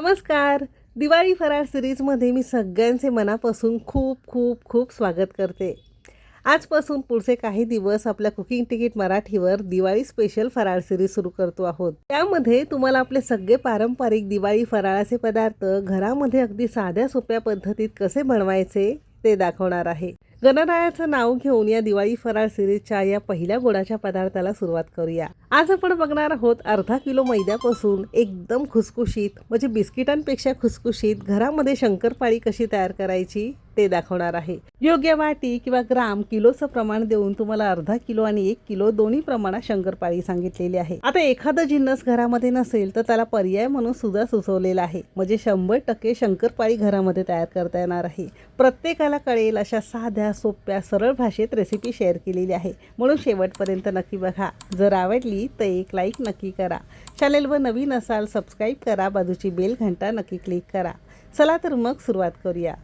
नमस्कार. दिवाळी फराळ सिरीजमध्ये मी सगळ्यांचे मनापासून खूप खूप खूप स्वागत करते. आजपासून पुढचे काही दिवस आपल्या कुकिंग तिकीट मराठीवर दिवाळी स्पेशल फराळ सिरीज सुरू करतो आहोत. त्यामध्ये तुम्हाला आपले सगळे पारंपरिक दिवाळी फराळाचे पदार्थ घरामध्ये अगदी साध्या सोप्या पद्धतीत कसे बनवायचे ते दाखवणार आहे. गणरायाचं नाव घेऊन या दिवाळी फराळ सिरीजच्या या पहिल्या गोडाच्या पदार्थाला सुरुवात करूया. आज आपण बघणार आहोत अर्धा किलो मैद्यापासून एकदम खुसखुशीत म्हणजे बिस्किटांपेक्षा खुसखुशीत घरामध्ये शंकरपाळी कशी तयार करायची ते दाखवणार आहे. योग्य वाटी किंवा ग्राम किलोचं प्रमाण देऊन तुम्हाला अर्धा किलो आणि एक किलो दोन्ही प्रमाणात शंकरपाळी सांगितलेली आहे. आता एखादं जिन्नस घरामध्ये नसेल तर त्याला पर्याय म्हणून सुद्धा सुचवलेला आहे. म्हणजे शंभर टक्के शंकरपाळी घरामध्ये तयार करता येणार आहे. प्रत्येकाला कळेल अशा साध्या सोप्या सरळ भाषेत रेसिपी शेअर केलेली आहे. म्हणून शेवटपर्यंत नक्की बघा. जर आवडली तर एक लाईक नक्की करा. चॅनेलवर नवीन असाल सबस्क्राईब करा. बाजूची बेल घंटा नक्की क्लिक करा. चला तर मग सुरुवात करूया.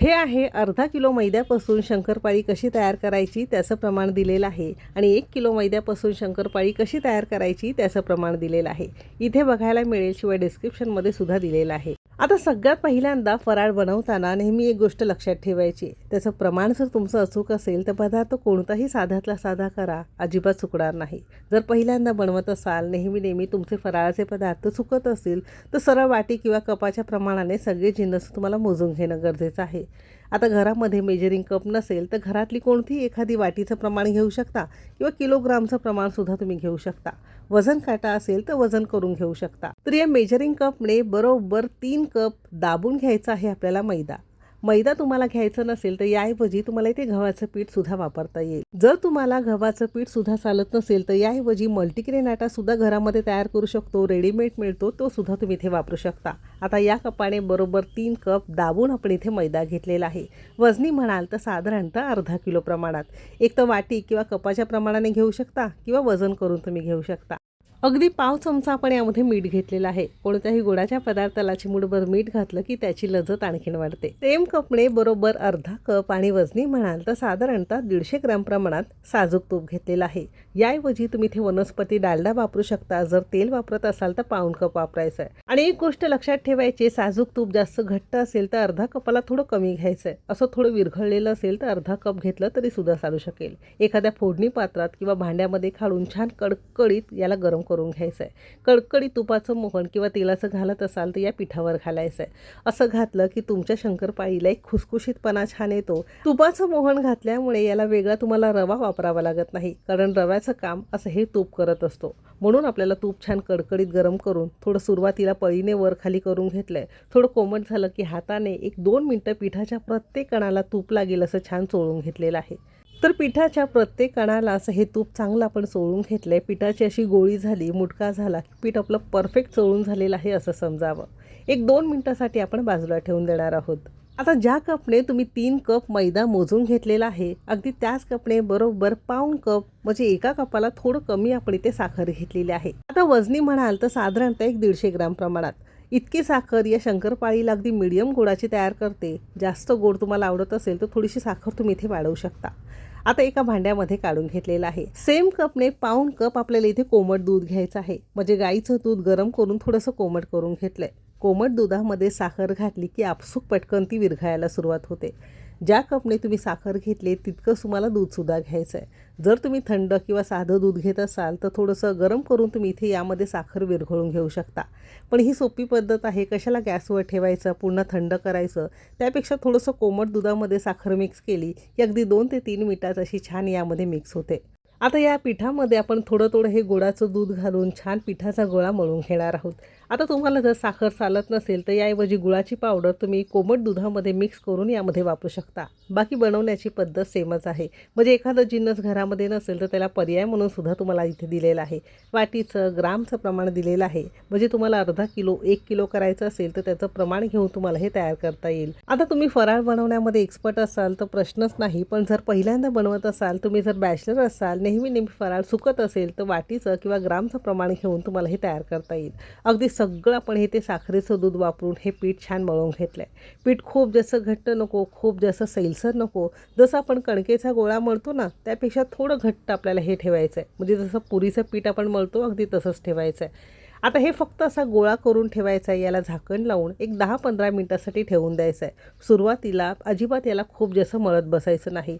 हे आहे अर्धा किलो मैद्यापासून शंकरपाळी कशी तयार करायची त्याचं प्रमाण दिलेलं आहे. आणि एक किलो मैद्यापासून शंकरपाळी कशी तयार करायची त्याचं प्रमाण दिलेलं आहे. इथे बघायला मिळेल शिवाय डिस्क्रिप्शनमध्ये सुद्धा दिलेलं आहे. आता सगळ्यात पहिल्यांदा फराळ बनवताना नेहमी एक गोष्ट लक्षात ठेवायची. त्याचं प्रमाण जर तुमचं अचूक असेल तर पदार्थ कोणताही साध्यातला साधा करा. अजिबात चुकणार नाही. जर पहिल्यांदा बनवत असाल नेहमी नेहमी तुमचे फराळाचे पदार्थ चुकत असतील तर सरळ वाटी किंवा कपाच्या प्रमाणाने सगळे जिन्नस तुम्हाला मोजून घेणं गरजेचं आहे. आता घरामध्ये मेजरिंग कप नसेल तर घरातली कोणतीही एखादी वाटीचं प्रमाण घेऊ शकता किंवा किलोग्रामचं प्रमाणसुद्धा तुम्ही घेऊ शकता. वजन काटा असेल तर वजन करून घेऊ शकता. तर या मेजरिंग कपने बरोबर तीन कप दाबून घ्यायचा आहे आपल्याला मैदा. मैदा तुम्हाला घ्यायचं नसेल तर याऐवजी तुम्हाला इथे गव्हाचं पीठ सुद्धा वापरता येईल. जर तुम्हाला गव्हाचं पीठ सुद्धा चालत नसेल तर याऐवजी मल्टीग्रेन आटा सुद्धा घरामध्ये तयार करू शकतो रेडीमेड मिळतो तो सुद्धा तुम्ही इथे वापरू शकता. आता या कपाने बरोबर तीन कप दाबून आपण इथे मैदा घेतलेला आहे. वजनी म्हणाल तर साधारणतः अर्धा किलो प्रमाणात. एक तर वाटी किंवा कपाच्या प्रमाणाने घेऊ शकता किंवा वजन करून तुम्ही घेऊ शकता. अगदी पाव चमचा आपण यामध्ये मीठ घेतलेलं आहे. कोणत्याही गोडाच्या पदार्थाला चिमूटभर मीठ घातलं की त्याची लजत आणखीन वाढते. सेम कपने बरोबर अर्धा कप आणि वजनी म्हणाल तर साधारणतः दीडशे ग्राम प्रमाणात साजूक तूप घेतलेलं आहे. याऐवजी तुम्ही इथे वनस्पती डालडा वापरू शकता. जर तेल वापरत असाल तर पाऊण कप वापरायचं आहे. आणि एक गोष्ट लक्षात ठेवायची साजूक तूप जास्त घट्ट असेल तर अर्धा कपाला थोडं कमी घ्यायचं आहे. असं थोडं विरघळलेलं असेल तर अर्धा कप घेतलं तरी सुद्धा चालू शकेल. एखाद्या फोडणी पात्रात किंवा भांड्यामध्ये खाळून छान कडकडीत याला गरम करून घ्यायचं आहे कडकडीत तुपाचं मोहन किंवा तेलाचं घालत असाल तर या पिठावर घालायचं आहे असं घातलं की तुमच्या शंकरपाळीला एक खुसखुशीतपणा छान येतो. तुपाचं मोहन घातल्यामुळे याला वेगळा तुम्हाला रवा वापरावा लागत नाही कारण रव्याचं काम असं हे तूप करत असतो. म्हणून आपल्याला तूप छान कडकडीत गरम करून थोडं सुरुवातीला पळीने वर खाली करून घेतलं आहे थोडं कोमट झालं की हाताने एक दोन मिनटं पिठाच्या प्रत्येक कणाला तूप लागेल असं छान चोळून घेतलेलं आहे. तर पिठाच्या प्रत्येक कणाला असं हे तूप चांगलं आपण चोळून घेतलं आहे पिठाची अशी गोळी झाली मुटका झाला की पीठ आपलं परफेक्ट चोळून झालेलं आहे असं समजावं. एक दोन मिनटासाठी आपण बाजूला ठेवून देणार आहोत. आता ज्या कपने तुम्ही तीन कप मैदा मोजून घेतलेला आहे अगदी त्याच कपने बरोबर पाऊण कप म्हणजे एका कपाला थोडं कमी आपण इथे साखर घेतलेली आहे. आता वजनी म्हणाल तर साधारणतः एक दीडशे ग्राम प्रमाणात. इतकी साखर या शंकरपाळीला अगदी मिडियम गोडाची तयार करते. जास्त गोड तुम्हाला आवडत असेल तर थोडीशी साखर तुम्ही इथे वाढवू शकता. आता एका भांड्यामध्ये काढून घेतलेलं आहे. सेम कपने पाऊण कप आपल्याला इथे कोमट दूध घ्यायचं आहे. म्हणजे गाईचं दूध गरम करून थोडंसं कोमट करून घेतलंय. कोमट दुधामध्ये साखर घातली की आपसूक पटकन ती विरघळायला सुरुवात होते. ज्या कपने तुम्ही साखर घेतली तितकंच तुम्हाला दूधसुद्धा घ्यायचं आहे. जर तुम्ही थंड किंवा साधं दूध घेत असाल तर थोडंसं गरम करून तुम्ही इथे यामध्ये साखर विरघळून घेऊ शकता. पण ही सोपी पद्धत आहे कशाला गॅसवर ठेवायचं पुन्हा थंड करायचं त्यापेक्षा थोडंसं कोमट दुधामध्ये साखर मिक्स केली की अगदी दोन ते तीन मिनिटात अशी छान यामध्ये मिक्स होते. आता या पिठामध्ये आपण थोडं थोडं हे गोडाचं दूध घालून छान पिठाचा गोळा मळून घेणार आहोत. आता तुम्हाला जर साखर चालत नसेल तर याऐवजी गुळाची पावडर तुम्ही कोमट दुधामध्ये मिक्स करून यामध्ये वापरू शकता. बाकी बनवण्याची पद्धत सेमच आहे. म्हणजे एखादं जिन्नस घरामध्ये नसेल तर त्याला पर्याय म्हणून सुद्धा तुम्हाला इथे दिलेलं आहे. वाटीचं ग्रामचं प्रमाण दिलेलं आहे. म्हणजे तुम्हाला अर्धा किलो एक किलो करायचं असेल तर त्याचं प्रमाण घेऊन तुम्हाला हे तयार करता येईल. आता तुम्ही फराळ बनवण्यामध्ये एक्सपर्ट असाल तर प्रश्नच नाही. पण जर पहिल्यांदा बनवत असाल तुम्ही जर बॅचलर असाल नेहमी नेहमी फराळ सुकत असेल तर वाटीचं किंवा ग्रामचं प्रमाण घेऊन तुम्हाला हे तयार करता येईल. अगदी सगळं आपण हे ते साखरेचं दूध वापरून हे पीठ छान मळून घेतलं आहे पीठ खूप जास्त घट्ट नको खूप जास्त सैलसर नको. जसं आपण कणकेचा गोळा मळतो ना त्यापेक्षा थोडं घट्ट आपल्याला हे ठेवायचं आहे म्हणजे जसं पुरीचं पीठ आपण मळतो अगदी तसंच ठेवायचं आहे आता हे फक्त असा गोळा करून ठेवायचा आहे याला झाकण लावून एक दहा पंधरा मिनटासाठी ठेवून द्यायचं आहे सुरुवातीला अजिबात याला खूप जास्त मळत बसायचं नाही.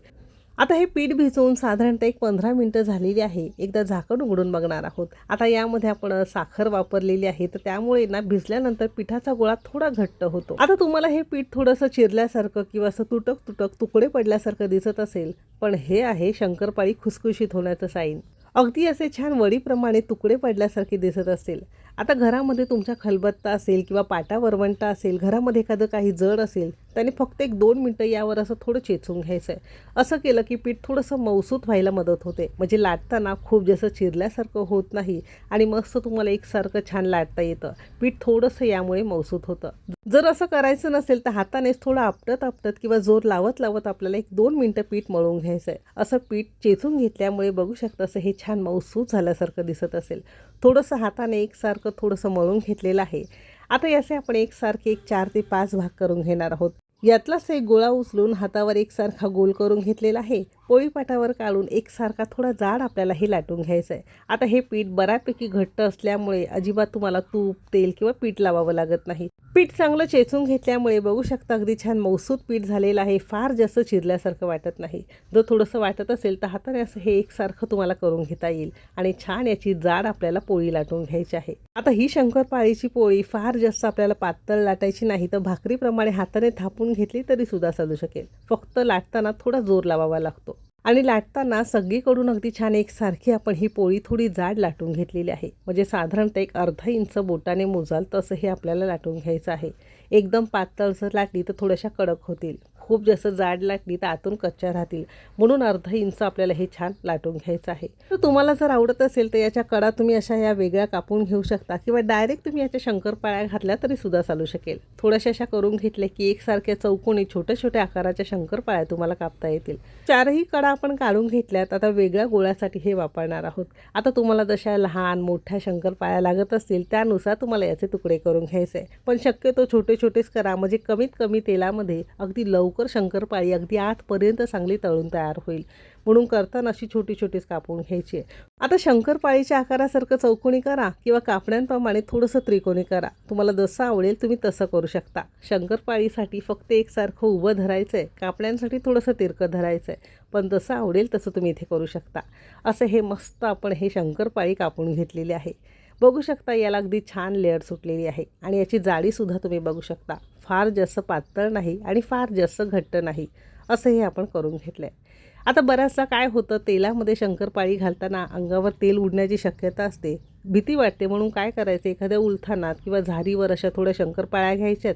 आता हे पीठ भिजवून साधारणतः एक पंधरा मिनटं झालेली आहे. एकदा झाकण उघडून बघणार आहोत. आता यामध्ये आपण साखर वापरलेली आहे. तर त्यामुळे ना भिजल्यानंतर पिठाचा गोळा थोडा घट्ट होतो. आता तुम्हाला हे पीठ थोडंसं चिरल्यासारखं किंवा असं तुटक तुटक तुकडे पडल्यासारखं दिसत असेल पण हे आहे शंकरपाळी खुसखुशीत होण्याचं साईन अगदी असे छान वडीप्रमाणे तुकडे पडल्यासारखे दिसत असेल आता घरामध्ये तुमच्या खलबत्ता असेल किंवा पाटा वरवंटा असेल घरामध्ये एखादं काही जड असेल त्याने फक्त एक दोन मिनटं यावर असं थोडं चेचून घ्यायचं आहे असं केलं की पीठ थोडंसं मौसूत व्हायला मदत होते. म्हणजे लाटताना खूप जसं चिरल्यासारखं होत नाही आणि मस्त तुम्हाला एकसारखं छान लाटता येतं. पीठ थोडंसं यामुळे मौसूत होतं. जर असं करायचं नसेल तर हातानेच थोडं आपटत आपटत किंवा जोर लावत लावत आपल्याला एक दोन मिनटं पीठ मळून घ्यायचं आहे असं पीठ चेचून घेतल्यामुळे बघू शकता असं हे छान मौसूत झाल्यासारखं दिसत असेल. थोडंसं हाताने एकसारखं थोडंसं मळून घेतलेलं आहे. आता याचे आपण एकसारखे एक चार ते पाच भाग करून घेणार आहोत. यातलाच एक गोळा उचलून हातावर एकसारखा गोल करून घेतलेला आहे. पोळीपाटावर काढून एकसारखा थोडा जाड आपल्याला हे लाटून घ्यायचं आहे आता हे पीठ बऱ्यापैकी घट्ट असल्यामुळे अजिबात तुम्हाला तूप तेल किंवा पीठ लावावं लागत नाही. पीठ चांगलं चेचून घेतल्यामुळे बघू शकता अगदी छान मौसूद पीठ झालेलं आहे. फार जास्त चिरल्यासारखं वाटत नाही. जर थोडंसं वाटत असेल तर हाताने असं हे एकसारखं तुम्हाला करून घेता येईल आणि छान याची जाड आपल्याला पोळी लाटून घ्यायची आहे. आता ही शंकरपाळीची पोळी फार जास्त आपल्याला पातळ लाटायची नाही तर भाकरीप्रमाणे हाताने थापून घेतली तरी सुद्धा चालू शकेल. फक्त लाटताना थोडा जोर लावावा लागतो. आणि लाटताना सगळीकडून अगदी छान एकसारखी आपण ही पोळी थोडी जाड लाटून घेतलेली आहे. म्हणजे साधारणतः एक अर्धा इंच बोटाने मोजाल तसं हे आपल्याला लाटून घ्यायचं आहे. एकदम पातळ जर लाटली तर थोड्याशा कडक होतील. खूप जास्त जाड लाटली तर आतून कच्च्या राहतील. म्हणून अर्धा इंच आपल्याला हे छान लाटून घ्यायचं आहे. तर तुम्हाला जर आवडत असेल तर याच्या कडा तुम्ही अशा या वेगळ्या कापून घेऊ शकता किंवा डायरेक्ट तुम्ही याच्या शंकरपाळ्या घातल्या तरी सुद्धा चालू शकेल. थोड्याशा अशा करून घेतल्या की एकसारख्या चौकोनी छोट्या छोट्या आकाराच्या शंकरपाळ्या तुम्हाला कापता येतील. चारही कडा आपण काढून घेतल्यात. आता वेगळ्या गोळ्यासाठी हे वापरणार आहोत. आता तुम्हाला जशा लहान मोठ्या शंकरपाळ्या लागत असतील त्यानुसार तुम्हाला याचे तुकडे करून घ्यायचे आहे. पण शक्यतो छोटे छोटेच करा. म्हणजे कमीत कमी तेलामध्ये अगदी लवकर शंकरपाळी अगदी आतपर्यंत चांगली तळून तयार होईल. म्हणून करताना अशी छोटी छोटीच कापून घ्यायची आहे. आता शंकरपाळीच्या आकारासारखं चौकोनी करा किंवा कापण्यांप्रमाणे थोडंसं त्रिकोणी करा. तुम्हाला जसं आवडेल तुम्ही तसं करू शकता. शंकरपाळीसाठी फक्त एकसारखं उभं धरायचं आहे कापण्यांसाठी थोडंसं तिरकं धरायचं आहे पण जसं आवडेल तसं तुम्ही इथे करू शकता. असं हे मस्त आपण हे शंकरपाळी कापून घेतलेली आहे. बघू शकता याला अगदी छान लेअर सुटलेली आहे. आणि याची जाडीसुद्धा तुम्ही बघू शकता. फार जास्त पातळ नाही आणि फार जास्त घट्ट नाही असं हे आपण करून घेतलं आहे आता बऱ्याचदा काय होतं तेलामध्ये शंकरपाळी घालताना अंगावर तेल उडण्याची शक्यता असते. भीती वाटते म्हणून काय करायचं? एखाद्या उलथानात किंवा झारीवर अशा थोड्या शंकरपाळ्या घ्यायच्यात.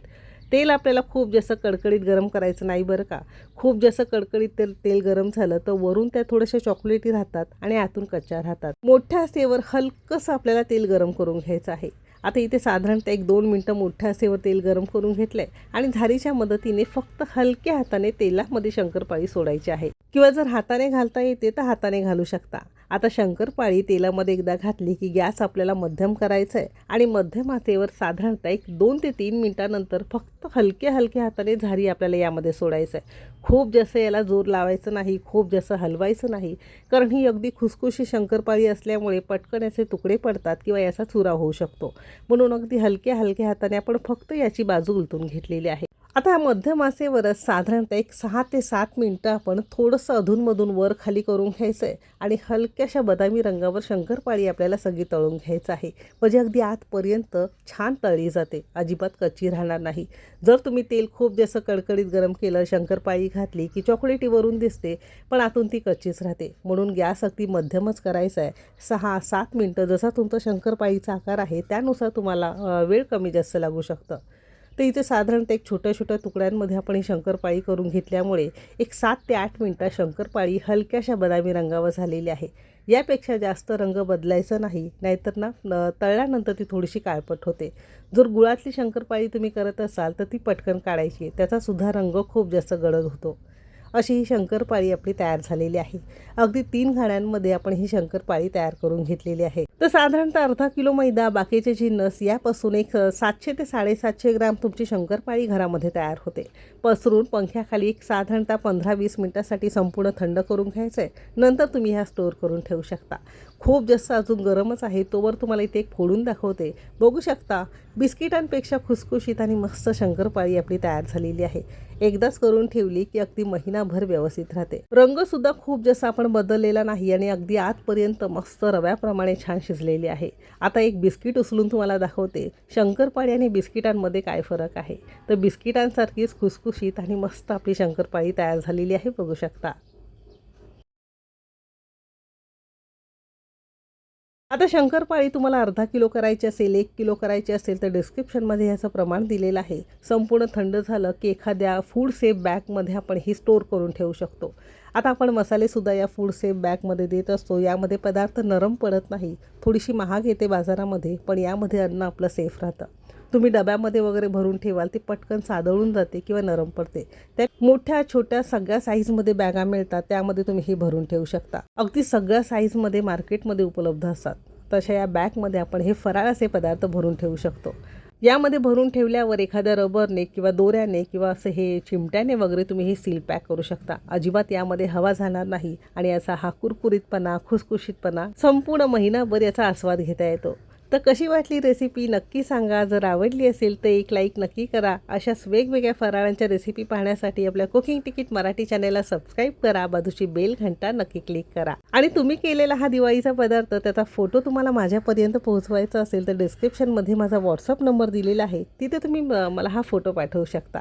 तेल आपल्याला खूप जास्त कडकडीत गरम करायचं नाही बरं का. खूप जास्त कडकडीत तेल तेल गरम झालं तर वरून त्या थोड्याशा चॉकलेटी राहतात आणि आतून कच्च्या राहतात. मोठ्या असेवर हलकंसं आपल्याला तेल गरम करून घ्यायचं आहे. आता इथे साधारणतः एक दोन मिनटं मोठ्या असेवर तेल गरम करून घेतलं आहे आणि झारीच्या मदतीने फक्त हलक्या हाताने तेलामध्ये शंकरपाळी सोडायची आहे. किंवा जर हाताने घालता येते तर हाताने घालू शकता. आता शंकरपाळी तेलामध्ये एकदा घातली की गॅस आपल्याला मध्यम करायचा आहे आणि मध्यम आतेवर साधारणतः एक दोन ते तीन मिनटानंतर फक्त हलक्या हलक्या हाताने झारी आपल्याला यामध्ये सोडायचं आहे खूप जास्त याला जोर लावायचं नाही खूप जास्त हलवायचं नाही. कारण ही अगदी खुसखुशी शंकरपाळी असल्यामुळे पटकन याचे तुकडे पडतात किंवा याचा चुरा होऊ शकतो. म्हणून अगदी हलक्या हलक्या हाताने आपण फक्त याची बाजू उलटून घेतलेली आहे. आता या मध्यम साधारणतः एक सहा ते सात मिनटं आपण थोडंसं अधूनमधून वर खाली करून घ्यायचं आहे आणि हलक्याशा बदामी रंगावर शंकरपाळी आपल्याला सगळी तळून घ्यायचं आहे. म्हणजे अगदी आतपर्यंत छान तळली जाते. अजिबात कच्ची राहणार नाही. जर तुम्ही तेल खूप जास्त कडकडीत गरम केलं शंकरपाळी घातली की चॉकलेटी वरून दिसते पण आतून ती कच्चीच राहते. म्हणून गॅस अगदी मध्यमच करायचा आहे सहा सात मिनटं जसा तुमचा शंकरपाळीचा आकार आहे त्यानुसार तुम्हाला वेळ कमी जास्त लागू शकतं. तर इथे साधारणतः एक छोट्या छोट्या तुकड्यांमध्ये आपण ही शंकरपाळी करून घेतल्यामुळे एक सात ते आठ मिनटात शंकरपाळी हलक्याशा बदामी रंगावर झालेली आहे. यापेक्षा जास्त रंग बदलायचा नाही नाहीतर ना तळल्यानंतर ती थोडीशी काळपट होते. जर गुळातली शंकरपाळी तुम्ही करत असाल तर ती पटकन काढायची त्याचासुद्धा रंग खूप जास्त गडद होतो. अशी ही शंकरपाळी आपली तयार झालेली आहे. अगदी तीन घाण्यांमध्ये आपण ही शंकरपाळी तयार करून घेतलेली आहे. तर साधारणतः अर्धा किलो मैदा बाकीचे जिन्नस यापासून एक सातशे ते साडेसातशे ग्राम तुमची शंकरपाळी घरामध्ये तयार होते. पसरून पंख्याखाली एक साधारणतः पंधरा वीस मिनटासाठी संपूर्ण थंड करून घ्यायचं आहे. नंतर तुम्ही ह्या स्टोअर करून ठेवू शकता. खूप जास्त अजून गरमच आहे तोवर तुम्हाला इथे एक फोडून दाखवते. बघू शकता बिस्किटांपेक्षा खुसखुशीत आणि मस्त शंकरपाळी आपली तयार झालेली आहे. एकदाच करून ठेवली की अगदी महिनाभर व्यवस्थित राहते. रंगसुद्धा खूप जास्त आपण बदललेला नाही आणि अगदी आतपर्यंत मस्त रव्याप्रमाणे छान शिजलेली आहे. आता एक बिस्किट उचलून तुम्हाला दाखवते. शंकरपाळी आणि बिस्किटांमध्ये काय फरक आहे? तर बिस्किटांसारखीच खुसखुशीत आणि मस्त आपली शंकरपाळी तयार झालेली आहे बघू शकता. आता शंकरपाळी तुम्हाला अर्धा किलो करायची असेल एक किलो करायची असेल तर डिस्क्रिप्शनमध्ये ह्याचं प्रमाण दिलेलं आहे. संपूर्ण थंड झालं की एखाद्या फूड सेफ बॅगमध्ये आपण ही स्टोअर करून ठेवू शकतो. आता आपण मसालेसुद्धा या फूड सेफ बॅगमध्ये देत असतो. यामध्ये पदार्थ नरम पडत नाही. थोडीशी महाग येते बाजारामध्ये पण यामध्ये अन्न आपलं सेफ राहतं. तुम्ही डब्यामध्ये वगैरे भरून ठेवाल ती पटकन सादळून जाते किंवा नरम पडते. त्या मोठ्या छोट्या सगळ्या साईजमध्ये बॅगा मिळतात त्यामध्ये तुम्ही हे भरून ठेवू शकता. अगदी सगळ्या साईजमध्ये मार्केटमध्ये उपलब्ध असतात. तशा या बॅगमध्ये आपण हे फराळ असे पदार्थ भरून ठेवू शकतो. यामध्ये भरून ठेवल्यावर एखाद्या रबरने किंवा दोऱ्याने किंवा असं हे चिमट्याने वगैरे तुम्ही हे सील पॅक करू शकता. अजिबात यामध्ये हवा जाणार नाही आणि याचा हा कुरकुरीतपणा खुसखुशीतपणा संपूर्ण महिनाभर याचा आस्वाद घेता येतो. तर कशी वाटली रेसिपी नक्की सांगा. जर आवडली असेल तर एक लाईक नक्की करा. अशाच वेगवेगळ्या फराळांच्या रेसिपी पाहण्यासाठी आपल्या कुकिंग तिकीट मराठी चॅनेलला सबस्क्राईब करा. बाजूची बेल घंटा नक्की क्लिक करा. आणि तुम्ही केलेला हा दिवाळीचा पदार्थ त्याचा फोटो तुम्हाला माझ्यापर्यंत पोहोचवायचा असेल तर डिस्क्रिप्शनमध्ये माझा व्हॉट्सअप नंबर दिलेला आहे. तिथे तुम्ही म- मला हा फोटो पाठवू शकता.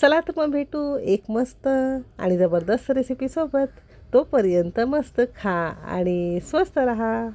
चला तर मग भेटू एक मस्त आणि जबरदस्त रेसिपीसोबत तोपर्यंत मस्त खा आणि स्वस्त रहा.